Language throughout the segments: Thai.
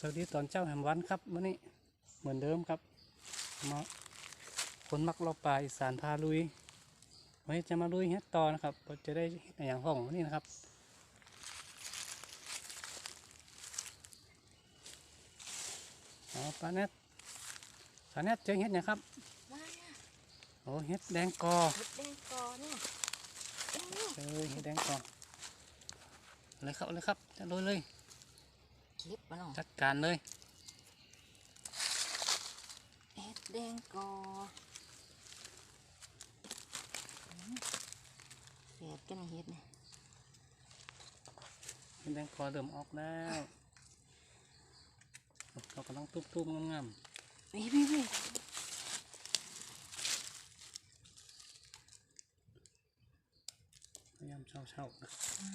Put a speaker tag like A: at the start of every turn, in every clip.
A: สวัสดีตอนเจ้าแห่งวันครับวันนี้เหมือนเดิมครับมาคนมักเราป่าอีสานพาลุยวันนี้จะมาลุยเฮ็ดต่อนะครับเราจะได้เฮ็ดอะไรอย่างห้องวันนี้นะครับอ๋อปลาเน็ตปลาเน็ตเจอเฮ็ดเนี่ยงครับ
B: มาเนี่ย
A: โอ้เฮ็ดแดงกอ
B: เห็ดแดงกอเนี่ยอื้อ
A: เอ้ยเฮ็ดแดงกอเอาเลยครับเอาเลยครับจะลุยเลย
B: เก็บมาหน่อย
A: จัดการเลย
B: เห็ดแดงกออื้อแสบกันเห็ดเนี่ย
A: เฮ็ดแดงกอเริ่มออกแล้วเรากำลังตุบๆงามๆ
B: พี่พี่พี่
A: พยายามเช่าเช่าๆนะ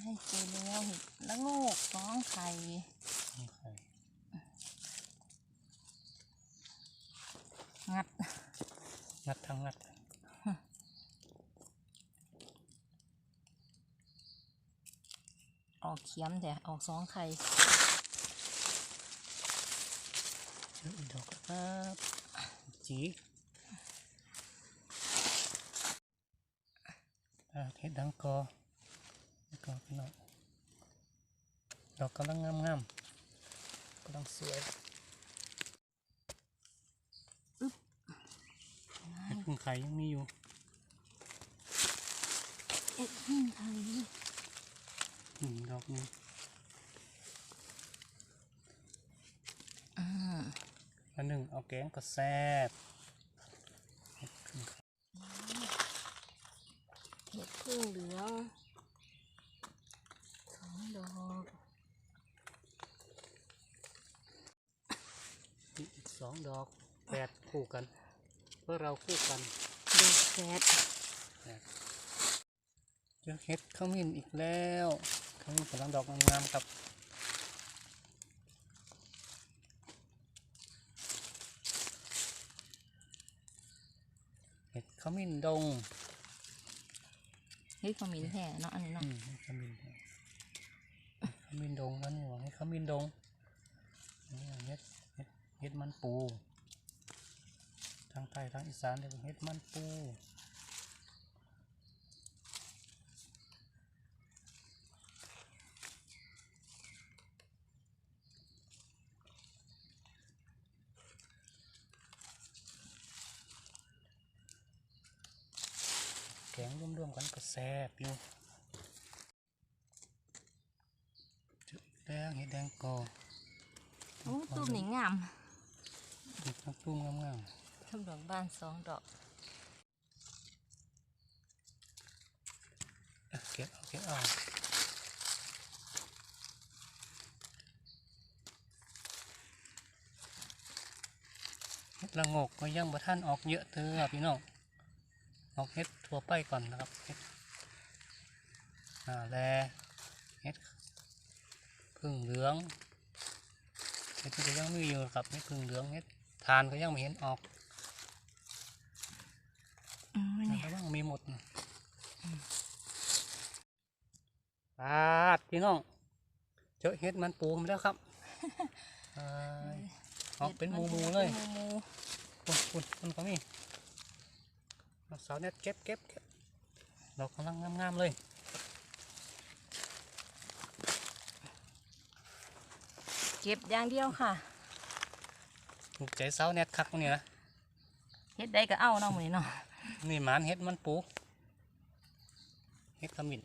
B: ให้เจอแล้วเห็ดละโงกสองไข่
A: นี่ไข่
B: งัด
A: งัดทั้งงัด
B: ออกเขียมแต่ออกสองไข่
A: เชื่ออีกดอกครับจีอ่าเห็ดดังกอแล้วก็พี่น้องดอกกำลังงามงามๆ กำลังสวยเห็ดพึ่งไข่ยังมีอยู่
B: เอ็ดหิ้งไข่
A: หนึ่งดอกหนึง
B: อืม
A: อันหนึ่งเอาแกงก็แซ่บเห็ดพึ่งไข่
B: เห็ดพึ่งเหลืองสองดอก
A: อีกสองดอกแปดคู่กัน เพื่อเราคู่กัน
B: ดอกแฝด
A: เจอเห็ดขมิ้นอีกแล้วขมิ้นกำลังดอกงามๆครับเห็ดขมิ้นดง
B: เฮ้ยขมิ้นแท้เนาะอันนี้เนาะ
A: อืมเห็ดขมิ้นดงขมิ้นดงนั่นนี่หว่าเห็ดขมิ้นดงนี่เห็ด เห็ดมันปูทางใต้ทางอีสานเรียกว่าเห็ดมันปูแกงร่วมๆกันก็แซ่บอยู่จออีกแล้วเห็ดแดงกอ
B: โอ้ตูมนี่งาม
A: เห็ดน้ำตุ้มงาม
B: ทำดอกบานสองดอก
A: ๆอะเก็บเอาเก็บเอาเห็ดละโงกก็ยังบ่ท่านออกเยอะเถอะพี่น้องออกเห็ดทั่วไปก่อนนะครับเห็ดอ่าแลเห็ดพึ่งเหลืองเห็ดที่ก็ยังมีอยู่ครับเห็ดพึ่งเหลืองเห็ด ทานก็ยังไม่เห็นออก
B: อืมนี่
A: ระวังมีหมดนะปาดพี่น้อง เจอเห็ดมันปูมาแล้วครับอ่าออกเป็นหมูๆเลย
B: หมู
A: ปุ่นปุ่นมันก็มีเอาสาวเน็ตเก็บเก็บเก็บดอกกำลังงามๆเลย
B: ๆเก็บอย่างเดียวค่ะ
A: ถูกใจสาวเน็ตคักนี่นะ
B: เฮ็ดได้ก็เอาเนาะมื้อนี้เนาะ
A: นี่หมานเห็ดมันปูเห็ดขมิ้น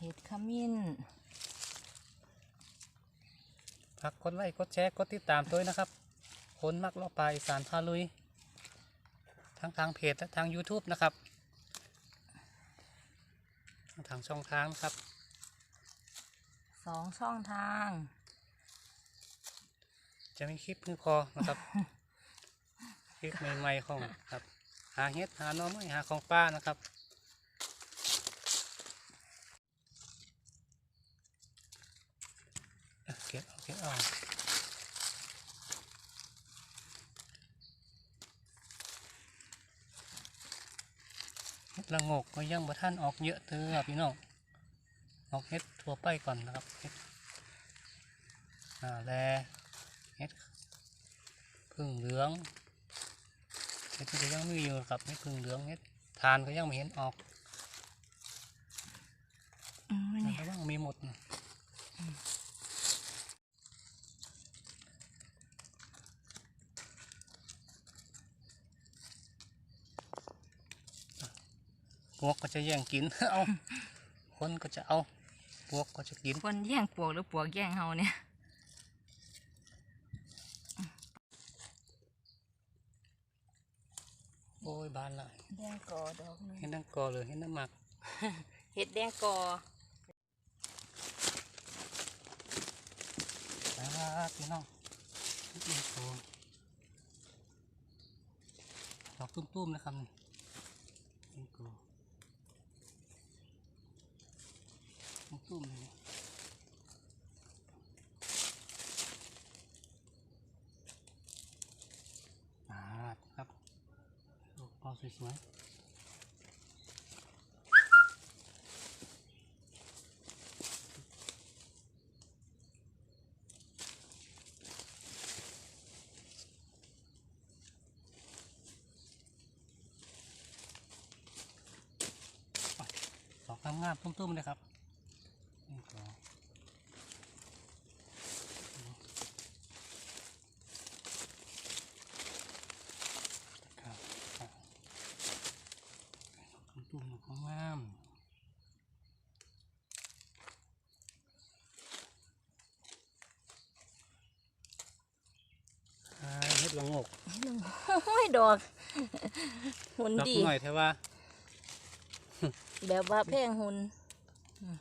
B: เฮ็ดขมิ้น
A: ฝากกดไลค์กดแชร์กดติดตามด้วยนะครับ คนมักเลาะปลาอีสานพาลุย ทั้งทางเพจและทาง YouTube นะครับทั้งทางช่องทางครับ
B: สองช่องทาง
A: จะมีคลิปมือคอนะครับ คลิปใหม่ๆของครับ หาเห็ดหาน้อไม้หาของป้านะครับอะเก็บเอาเก็บเอาเห็ดละงกก็ยังบ่ท่านออกเยอะเถอะพี่น้องออกเห็ดทั่วไปก่อนนะครับเห็ดอ่าแล เห็ดพึ่งเหลืองเห็ดที่ก็ยังมีอยู่ครับเห็ดพึ่งเหลืองเห็ดทานก็ยังไม่เห็นออก
B: อืม
A: มัน
B: นี่
A: ก็ต้องมีหมดนะพวกก็จะแย่งกิน เอา คนก็จะเอา พวกก็จะกิน
B: คนแย่งปวกหรือปวกแย่งเฮาเนี่ย
A: โอ้ย บานละ
B: แดงกอดอกนึง
A: เห็นน้ำกอเลยเห็นน้ำหมัก
B: เห็ดแดงกอ
A: ครับพี่น้องนี่โอ้ดอกตุ้มๆนะครับนี่นี่โกตุ้มๆเลยอ่าครับด อกพอสวยๆดอกงามๆตุ้มๆเลยครับนี่โกครับครับตุ้มๆดอกงามๆ อ่าเฮ็ด ละโงก
B: โอ้ยดอกหุ่น
A: ดอก
B: ดี
A: หน่อยเท่ว่า
B: แบบว่าแพงหุ่นอืม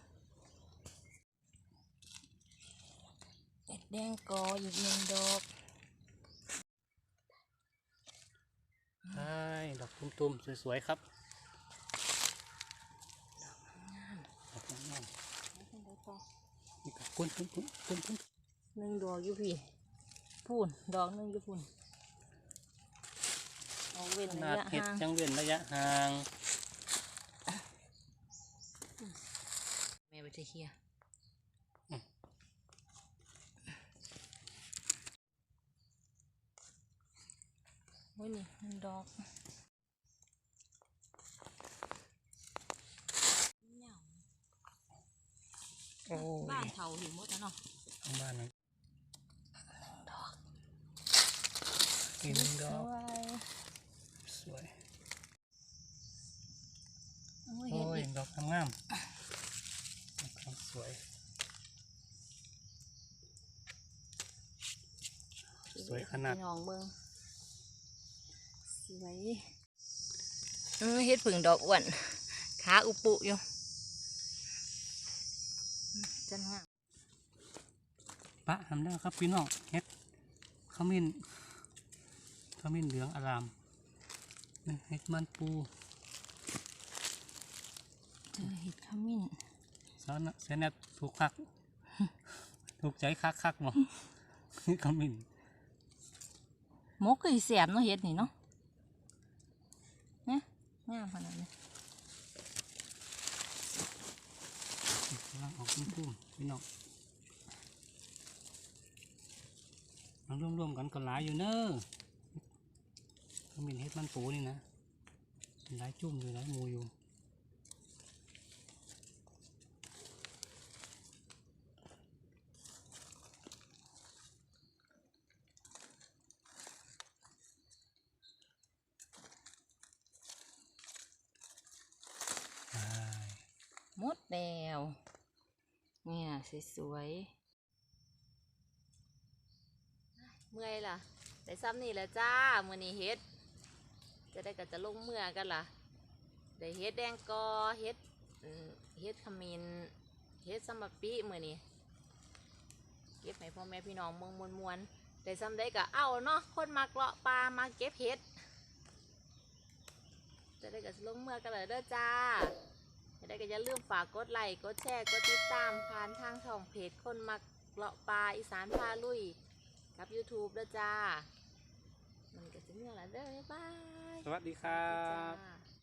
B: เห็ดแดงกออีกหนึ่งดอก
A: ใช่ดอกตุ้มๆ สวย ๆ ครับดอกงามๆนี่ก็กุ้นกุ้นกุ้นกุ้นกุ้น
B: หนึ่งดอกอยู่พี่พูนดอกหนึ่งอยู่พูน เอาเว้น
A: ข
B: ระ
A: นาด
B: ยะ
A: เห็ด
B: ห่าง
A: จังเว้นระยะห่าง
B: แม่ไปเฮียโอ้ยนี่หนึ่งดอกเหงา
A: โอ้
B: บ้าน
A: ย
B: เผาหิวหมดแล้วเนาะ
A: ทางบ้านนั้นอีกหนึ่งดอก
B: สวย
A: สวย
B: โอ้ย
A: โอ้
B: เห็ด
A: ย
B: ดิ
A: ดอกงามๆดอกสวย ส วยขนาด
B: พี่น้องเบิ้งสวยเออเฮ็ดผึ่งดอกอ้วนขาอุปุอยู่อืมจันว่า
A: ปะทำได้ครับพี่น้องเฮ็ดขมิ้นขมิ้นเหลืองอารามนี่เฮ็ดมันปู
B: เจอเห็ดขมิ้น
A: สอนเสนบถูกคัก ถูกใจคักคักๆหมอนี่ขมิ้น
B: มกก็อีแสบเนาะเห็ดนี่เนาะเนี่ยงามขนาดนี้
A: กำลังออกตุ้มๆพี่น้องมันรวมๆกันก็หลายอยู่เนอะขมิ้นเฮ็ดมันปูนี่นะหลายจุ่มอยู่หลายมูอยู่
B: มดแล้วเนี่ยสวยๆเมื่อยล่ะแต่ซ้ำนี่แหละจ้ามือนี้เฮ็ด จะได้ก็จะลงเมื่อกันล่ะได้เฮ็ดแดงกอเฮ็ดเฮ็ดขมิ้นเฮ็ดซัมบะปีมือนี้เก็บให้พ่อแม่พี่น้องเมืองมวลมวลๆได้ซ้ำได้ก็เอ้าเนาะคนมาเกาะปลามาเก็บเฮ็ดจะได้ก็จะลงเมื่อกันเลยเด้อจ้า จะได้ก็อย่าลืมฝากกดไลค์กดแชร์กดติดตามผ่านทางช่องเพจคนมักเลาะปลาอีสานพาลุยกับ YouTube เด้อจ้า มันก็จะเมื่อละเด้อบ๊ายบาย
A: สวัสดีครับ
B: จ้า